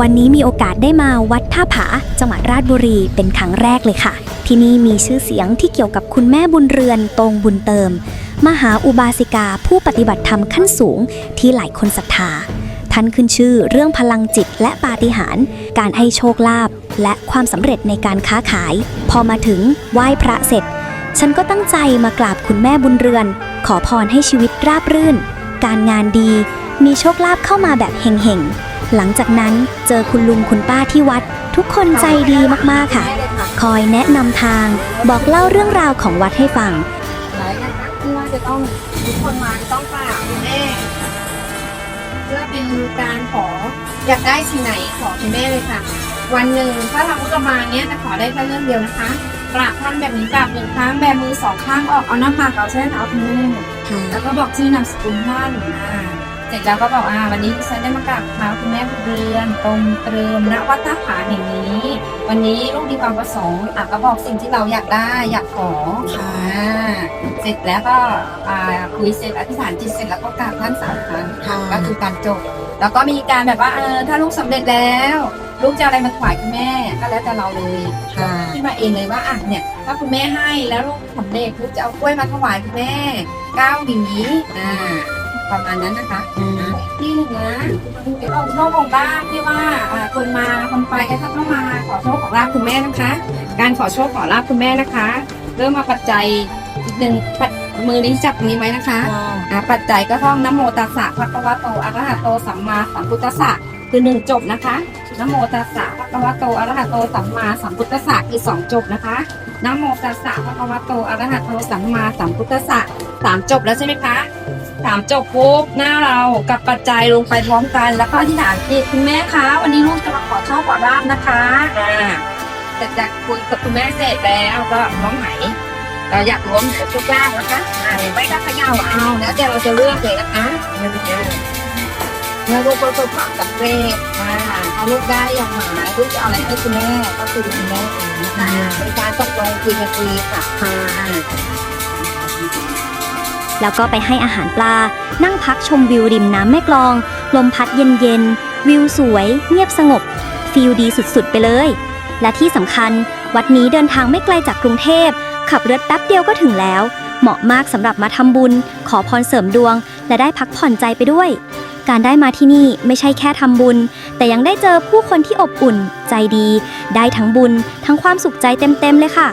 วันนี้มีโอกาสได้มาวัดท่าผา จังหวัดราชบุรีเป็นครั้งแรกเลยค่ะ ที่นี่มีชื่อเสียงที่เกี่ยวกับคุณแม่บุญเรือนตรงบุญเติม มหาอุบาสิกาผู้ปฏิบัติธรรมขั้นสูงที่หลายคนศรัทธา ท่านขึ้นชื่อเรื่องพลังจิตและปาฏิหาริย์การให้โชคลาภและความสำเร็จในการค้าขาย พอมาถึงไหว้พระเสร็จ ฉันก็ตั้งใจมากราบคุณแม่บุญเรือน ขอพรให้ชีวิตราบรื่น การงานดี มีโชคลาภเข้ามาแบบเฮงๆ หลังจากนั้นเจอคุณลุงคุณป้าที่วัด ทุกคนใจดีมากๆค่ะ คอยแนะนำทางบอกเล่าเรื่องราวของวัดให้ฟังหลายนะคะที่ว่าจะต้องทุกคนมาจะต้องกราบคุณแม่เพื่อเป็นการขออยากได้สิ่งไหนขอคุณแม่เลยค่ะ วันหนึ่งถ้าเราพุทธมาเนี้ยจะขอได้แค่เรื่องเดียวนะคะกราบท่านแบบนี้กราบหนึ่งครั้งแบบมือสองข้างออกเอาหน้าผากเอาใช่ไหมคะคุณแม่แล้วก็บอกชื่อนามสกุลท่านอ่าเส ร็จแล้วก็บอกอ่าวันนี้ดิฉันได้มากราบเท้าคุณแม่บุญเรือนตรงเตริมณวัดท่าผาแห่งนี้ วันนี้ลูกมีความประสงค์อะก็บอกสิ่งที่เราอยากได้อยากขออ่าเสร็จแล้วก็อ่าคุยเสร็จอธิษฐานจิตเสร็จแล้วก็กราบท่านสามครั้งก็คือการจบแล้วก็มีการแบบว่าเออถ้าลูกสำเร็จแล้ว ลูกจะเอาอะไรมาถวายคุณแม่ก็แล้วแต่เราเลยขึ้นมาเองเลยว่าอะเนี่ยถ้าคุณแม่ให้แล้วลูกสำเร็จลูกจะเอากล้วยมาถวายคุณแม่เก้าหวีอ่า ประมาณนั้นนะคะที่หนึ่งนะเอาโชคของลาบที่ว่าอ่าคนมาคนไปก็เข้ามาขอโชคของลาบคุณแม่นะคะ การขอโชคขอลาบคุณแม่นะคะ เริ่มมาปัจจัยอีกหนึ่งปัดมือนี้จับตรงนี้ไว้นะคะอ่าปัจจัยก็ท่องนะโมตัสสะภะคะวะโตอะระหะโตสัมมาสัมพุทธัสสะคือหนึ่งจบนะคะนะโมตัสสะภะคะวะโตอะระหะโตสัมมาสัมพุทธัสสะคือสองจบนะคะนะโมตัสสะภะคะวะโตอะระหะโตสัมมาสัมพุทธัสสะสามจบแล้วใช่ไหมคะ ถามจบปุ๊บหน้าเรากับปัจจัยลงไปพร้อมกัน แล้วก็ที่ฐานจิตคุณแม่คะวันนี้ลูกจะมาขอโชคขอลาบนะคะอ่าเสร็จจากคุยกับคุณแม่เสร็จแล้วก็น้องไหมเราอยากรวมโชคลาภนะคะอ่าหรือไม่ก็ขย่าเอาแล้วแต่เราจะเลือกเลยนะคะเมื่อลูกประสบความสำเร็จอ่าถ้าลูกได้อย่างหมายลูกจะเอาอะไรให้คุณแม่ก็คือคุณแม่เองนะคะเป็นการตกลงคุยกันคุยค่ะ แล้วก็ไปให้อาหารปลา นั่งพักชมวิวริมน้ำแม่กลอง ลมพัดเย็นๆ วิวสวย เงียบสงบฟิลดีสุดๆ ไปเลย และที่สำคัญ วัดนี้เดินทางไม่ไกลจากกรุงเทพ ขับรถแป๊บเดียวก็ถึงแล้ว เหมาะมากสำหรับมาทำบุญ ขอพรเสริมดวง และได้พักผ่อนใจไปด้วย การได้มาที่นี่ไม่ใช่แค่ทำบุญ แต่ยังได้เจอผู้คนที่อบอุ่น ใจดี ได้ทั้งบุญ ทั้งความสุขใจเต็มๆเลยค่ะ